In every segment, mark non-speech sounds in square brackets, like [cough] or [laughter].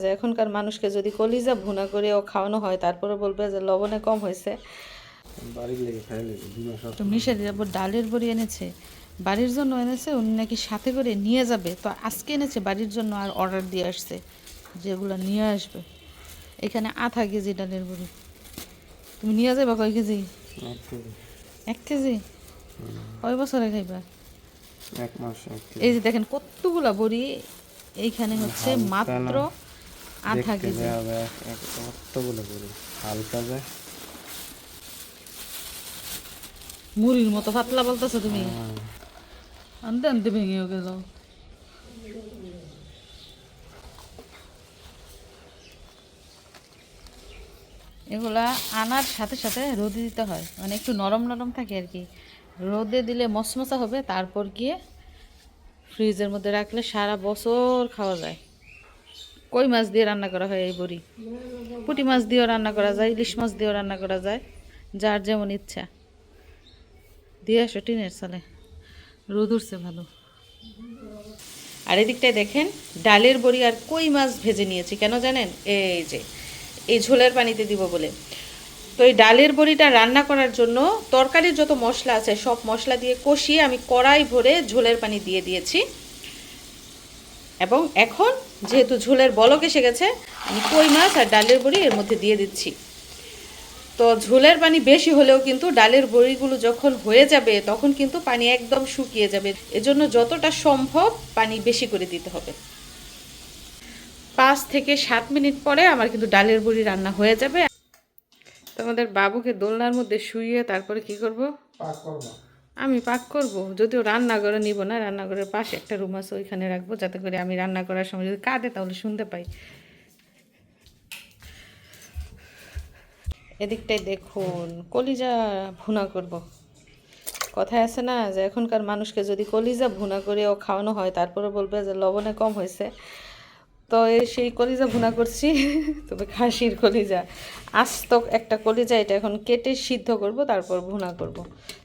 যে এখনকার মানুষকে যদি কলিজা ভুনা করেও খাওয়ানো হয় তারপরে বলবে যে লবণে কম হয়েছে। মিশারি ডালের বড়ি এনেছে বাড়ির জন্য এনেছে উনি নাকি সাথে করে নিয়ে যাবে। তো আজকে এনেছে বাড়ির জন্য আর অর্ডার দিয়ে আসছে যেগুলো নিয়ে আসবে। এখানে আধা কেজি ডালের বড়ি। তুমি নিয়ে যাবে কয় কেজি? এক কেজি। কয় বছরে খাইবা? এক মাস এই যে দেখেন কতগুলা বড়ি এইখানে হচ্ছে মাত্র। আধা কেজি। যায় আবার এক- এক কতগুলো করে? হালকা যায় মুড়ির মতো পাতলা বলতেছো তুমি? হ্যাঁ। আনতে আনতে ভেঙেও গেল এগুলা আনার সাথে সাথে রোদে দিতে হয়। মানে একটু নরম নরম থাকে আর কি। রোদে দিলে মশমশা হবে তারপর গিয়ে ফ্রিজের মধ্যে রাখলে সারা বছর খাওয়া যায়। কই মাছ দিয়ে রান্না করা হয় এই বড়ি? পুঁটি মাছ দিয়েও রান্না করা যায়, ইলিশ মাছ দিয়েও রান্না করা যায়, যার যেমন ইচ্ছা। দিয়ে আসো টিনের সালে রোদ উঠছে ভালো। আর এদিকটায় দেখেন, ডালের বড়ি আর কই মাছ ভেজে নিয়েছি, কেন জানেন? এই যে, এই ঝোলের পানিতে দিব বলে। তো এই ডালের বড়িটা রান্না করার জন্য তরকারির যত মশলা আছে, সব মশলা দিয়ে কষিয়ে আমি কড়াই ভরে ঝোলের পানি দিয়ে দিয়েছি। এবং এখন যেহেতু ঝোলের বলক এসে গেছে, আমি কই মাছ আর ডালের বড়ি এর মধ্যে দিয়ে দিচ্ছি। তো ঝোলের পানি বেশি হলেও কিন্তু ডালের বড়িগুলো যখন হয়ে যাবে, তখন কিন্তু পানি একদম শুকিয়ে যাবে। এজন্য যতটা সম্ভব পানি বেশি করে দিতে হবে। পাঁচ থেকে সাত মিনিট পরে আমার কিন্তু ডালের বড়ি রান্না হয়ে যাবে। তোমাদের বাবুকে দোলনার মধ্যে শুইয়ে তারপরে কি করব? করব। আমি পাক করব। যদিও রান্নাঘরে নিব না, রান্নাঘরের পাশে একটা রুম আছে, ওইখানে রাখব, যাতে করে আমি রান্না করার সময় যদি কাঁদে তাহলে শুনতে পাই। এদিকটাই দেখুন, কলিজা ভুনা করব। কথায় আছে না যে, এখনকার মানুষকে যদি কলিজা ভুনা করেও খাওয়ানো হয় তারপরে বলবে যে লবণে কম হয়েছে। তো সেই কলিজা ভুনা করছি। [laughs] তবে খাসির কলিজা। আস্ত একটা কলিজা এটা এখন কেটে সিদ্ধ করব, তারপর ভুনা করব।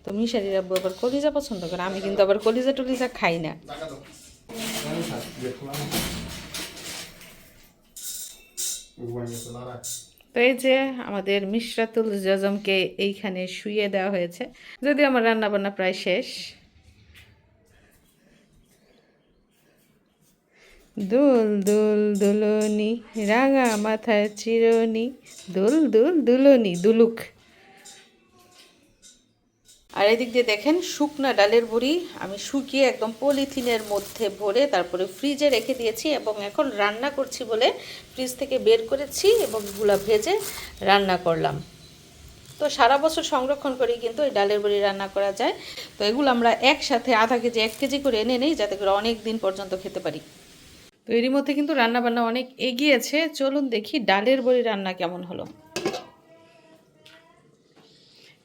তো মিশারি রাব্বু আবার কলিজা পছন্দ করে, আমি কিন্তু আবার কলিজা টলিজা খাই না। তো এই যে আমাদের মিশরাতুল জজমকে এইখানে শুয়ে দেওয়া হয়েছে। যদি আমার রান্না বান্না প্রায় শেষ। দুল দুল দুলনি, রাঙা মাথায় চিরনি। দুল দুল দুলনি, দুলুক। আর এদিক দিয়ে দেখেন শুকনা ডালের বড়ি। আমি শুকিয়ে একদম পলিথিনের মধ্যে ভরে তারপরে ফ্রিজে রেখে দিয়েছি এবং এখন রান্না করছি বলে ফ্রিজ থেকে বের করেছি এবংগুলা ভেজে রান্না করলাম। তো সারা বছর সংরক্ষণ করেই কিন্তু এই ডালের বড়ি রান্না করা যায়। তো এগুলো আমরা একসাথে আধা কেজি, এক কেজি করে এনে নেই, যাতে করে অনেক দিন পর্যন্ত খেতে পারি। তো এরই মধ্যে কিন্তু রান্না বান্না অনেক এগিয়েছে। চলুন দেখি ডালের বড়ি রান্না কেমন হলো।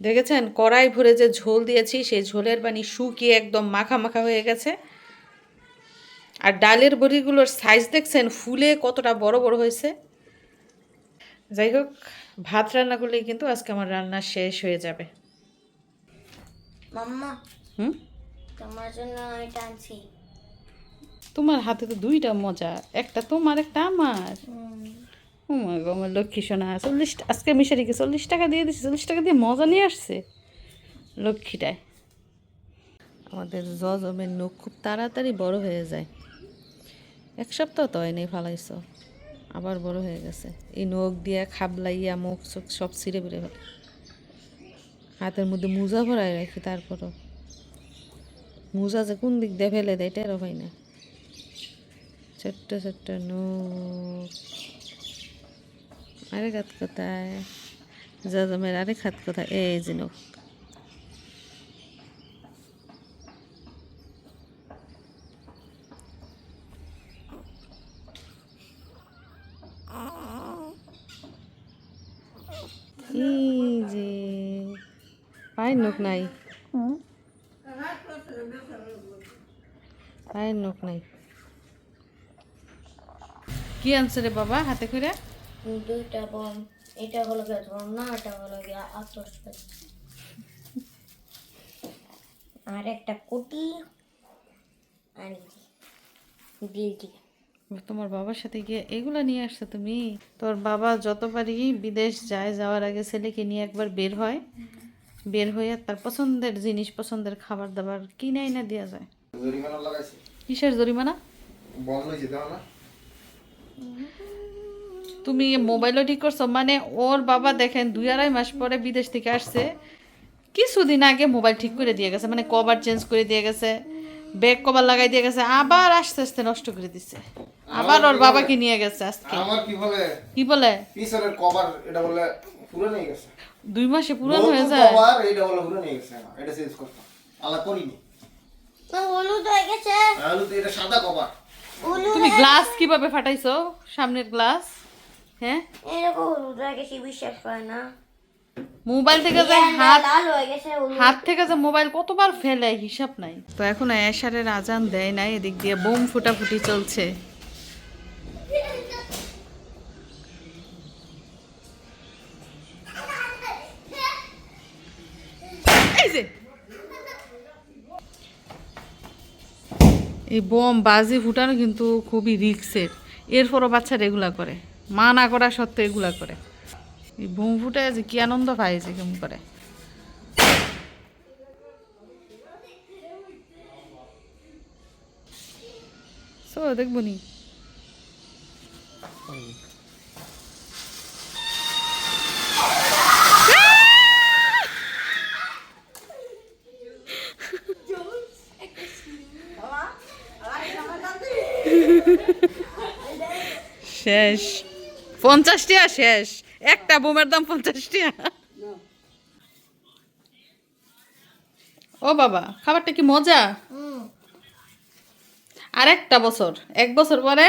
দেখেছেন? কড়াই ভরে যে ঝোল দিয়েছি সেই ঝোলের পানি শুকিয়ে একদম মাখা মাখা হয়ে গেছে। আর ডালের বড়িগুলোর সাইজ দেখছেন? ফুলে কতটা বড় বড় হয়েছে। যাই হোক ভাত রান্না করলেই কিন্তু আজকে আমার রান্না শেষ হয়ে যাবে। মাম্মা হুম? তোমার জন্য আমি টানছি। তোমার হাতে তো দুইটা মজা একটা তোমার একটা আমার। গো, আমার লক্ষ্মী সোনা চল্লিশ আজকে মিশারিকে চল্লিশ টাকা দিয়ে দিচ্ছি চল্লিশ টাকা দিয়ে মজা নিয়ে আসছে লক্ষ্মীটায়। আমাদের জজমের নখ খুব তাড়াতাড়ি বড় হয়ে যায়। এক সপ্তাহ তো হয় নেই ফালাইছ আবার বড় হয়ে গেছে। এই নখ দিয়া খাবলাইয়া মুখ চোখ সব ছিঁড়ে বেড়ে ফেলে। হাতের মধ্যে মোজা ভরাই রাখি তারপরও। মোজা যে কোন দিক দিয়ে ফেলে দেয় টেরো হয় না। ছোট্ট ছোট্ট নখ আরেক হাত কোথায়? জজমের আরেক হাত কোথায়? এই যে নখ যে পায়ের নখ নাই। পায়ের নখ নাই। কি আনছে রে বাবা হাতে করে? দুইটা বম। এটা হলো গ্যাস বম না এটা হলো গিয়া আতস আর একটা কুটি আর বিলটি। তোমার বাবার সাথে গিয়ে এগুলা নিয়ে আসছো তুমি? তোর বাবা যতবারই বিদেশ যায় যাওয়ার আগে ছেলেকে নিয়ে একবার বের হয়। বের হয়ে তার পছন্দের জিনিস পছন্দের খাবার দাবার কিনে না দেওয়া যায়। জরিমানা লাগাইছে। কিসের জরিমানা? বন্ধ হয়েছে দাও না? তুমি মোবাইলও ঠিক করছ মানে ওর বাবা দেখেন দুই আড়াই মাস পরে বিদেশ থেকে আসছে। কিছুদিন আগে মোবাইল ঠিক করে দিয়ে গেছে মানে কভার চেঞ্জ করে দিয়ে গেছে ব্যাগ কভার লাগাই দিয়ে গেছে আবার আস্তে আস্তে নষ্ট করে দিছে। আবার ওর বাবাকে নিয়ে গেছে আজকে। আমার কি বলে? কি বলে? পিছনের কভার এটা বলে পুরো নিয়ে গেছে। দুই মাসে পুরান হয়ে যায়। কভার এটা বলে পুরো নিয়ে গেছে এটা চেঞ্জ করতাম। আলাদা করিনি। না হলুদ হয়ে গেছে। তাহলে তো এটা সাদা কভার। হলুদ তুমি গ্লাস কীভাবে ফাটাইছো? সামনের গ্লাস? হ্যাঁ? এরকম হলুদ গেছে বিশ্বাস করে না। মোবাইল থেকে যে হাত হাত থেকে যে মোবাইল কতবার ফেলে হিসাব নাই। তো এখন এশারের আজান দেয় নাই এদিক দিয়ে বোম ফুটাফুটি চলছে। এই যে এই বোম বাজি ফুটানো কিন্তু খুবই রিক্সের। এরপরও বাচ্চারা এগুলা করে। মা না করা সত্ত্বেও এগুলা করে। এই বোম ফুটে যে কী আনন্দ পায় পাইছে কেমন করে। সো দেখব শেষ। পঞ্চাশ টিয়া শেষ। একটা বোমের দাম পঞ্চাশ টিয়া। ও বাবা, খাবারটা কি মজা? আর একটা বছর। এক বছর পরে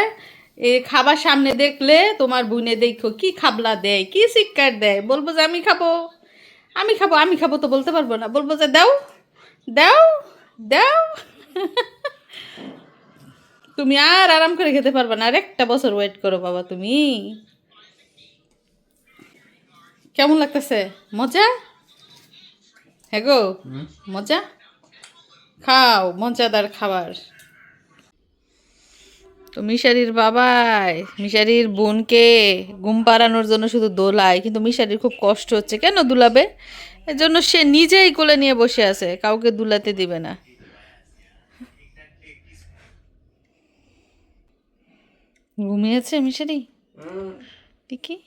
এই খাবার সামনে দেখলে তোমার বুনে দেখো কি খাবলা দেয়, কি শিক্ষার দেয়। বলব যে আমি খাব। আমি খাব আমি খাব তো বলতে পারব না। বলব যে দাও দাও দাও। তুমি আর আরাম করে খেতে পারবে না। আর একটা বছর ওয়েট করো বাবা তুমি। কেমন লাগতেছে? মজা? হ্যাঁ গো মজা? খাও মজাদার খাবার। তো মিশারির বাবাই মিশারির বোনকে ঘুম পাড়ানোর জন্য শুধু দোলায় কিন্তু মিশারির খুব কষ্ট হচ্ছে। কেন দুলাবে? এর জন্য সে নিজেই কোলে নিয়ে বসে আছে কাউকে দুলাতে দিবে না। ঘুমিয়েছে মিশারি ঠিকই